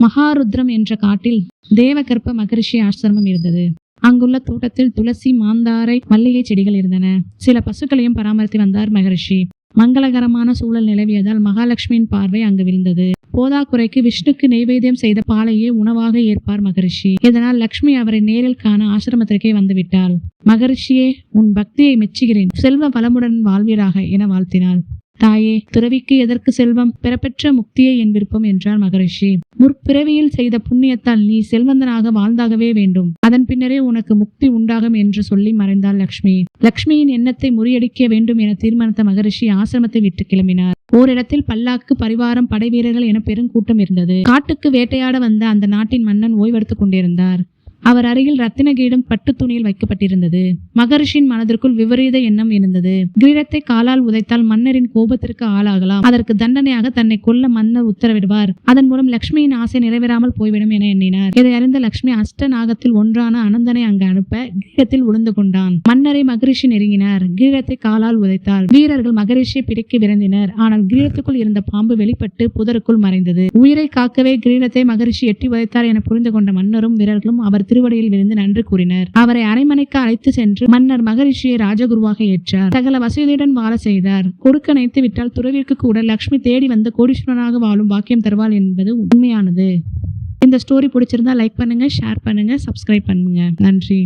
மகாருத்ரம் என்ற காட்டில் தேவகற்ப மகரிஷி ஆசிரமம் இருந்தது. அங்குள்ள தோட்டத்தில் துளசி மாந்தாரை மல்லிகை செடிகள் இருந்தன. சில பசுக்களையும் பராமரித்து வந்தார் மகரிஷி. மங்களகரமான சூழல் நிலவியதால் மகாலட்சுமியின் பார்வை அங்கு விழுந்தது. போதாக்குறைக்கு விஷ்ணுக்கு நைவேத்தியம் செய்த பாலையே உணவாக ஏற்பார் மகரிஷி. இதனால் லக்ஷ்மி அவரை நேரில் காண ஆசிரமத்திற்கே வந்துவிட்டாள் மகரிஷியே உன் பக்தியை மெச்சுகிறேன். செல்வ வளமுடன் வாழ்வீராக என வாழ்த்தினாள். தாயே துறவிக்கு எதற்கு செல்வம்? பெறப்பெற்ற முக்தியை என் விருப்பம் என்றார் மகரிஷி. முற்பிறவியில் செய்த புண்ணியத்தால் நீ செல்வந்தனாக வாழ்ந்தாகவே வேண்டும். அதன் பின்னரே உனக்கு முக்தி உண்டாகும் என்று சொல்லி மறைந்தாள் லக்ஷ்மி. லக்ஷ்மியின் எண்ணத்தை முறியடிக்க வேண்டும் என தீர்மானித்த மகரிஷி ஆசிரமத்தை விட்டு கிளம்பினார். ஓரிடத்தில் பல்லாக்கு பரிவாரம் படை வீரர்கள் என பெருங்கூட்டம் இருந்தது. காட்டுக்கு வேட்டையாட வந்த அந்த நாட்டின் மன்னன் ஓய்வெடுத்துக் கொண்டிருந்தார். அவர் அருகில் ரத்தினகிரீடம் பட்டு துணியில் வைக்கப்பட்டிருந்தது. மகரிஷியின் மனதிற்குள் விபரீத எண்ணம் இருந்தது கிரீடத்தை காலால் உதைத்தால் மன்னரின் கோபத்திற்கு ஆளாகலாம். அதற்கு தண்டனையாக தன்னை கொல்ல மன்னர் உத்தரவிடுவார். அதன் மூலம் லட்சுமியின் ஆசை நிறைவேறாமல் போய்விடும் என எண்ணினார். இதை அறிந்த லட்சுமி அஷ்ட நாகத்தில் ஒன்றான அனந்தனை அங்கு அனுப்ப கிரீடத்தில் உளுந்து கொண்டான். மன்னரை மகரிஷி நெருங்கினார். கிரீடத்தை காலால் உதைத்தார் வீரர்கள் மகரிஷியை பிடிக்க விரைந்தனர் ஆனால் கிரீடத்துக்குள் இருந்த பாம்பு வெளிப்பட்டு புதருக்குள் மறைந்தது. உயிரை காக்கவே கிரீடத்தை மகரிஷி எட்டி உதைத்தார் என புரிந்து கொண்ட மன்னரும் வீரர்களும் அவர் திருவடியில் விழுந்து நன்றி கூறினர். அவரை அரைமனைக்கு அழைத்து சென்று மன்னர் மகரிஷியை ராஜகுருவாக ஏற்றார். சகல வசதியுடன் வாழ செய்தார். கொடுக்க நினைத்து விட்டால் துறவிற்கு கூட லக்ஷ்மி தேடி வந்து கோடீஸ்வரனாக வாழும் வாக்கியம் தருவாள் என்பது உண்மையானது. இந்த ஸ்டோரி பிடிச்சிருந்தா லைக் பண்ணுங்க ஷேர் பண்ணுங்க சப்ஸ்கிரைப் பண்ணுங்க. நன்றி.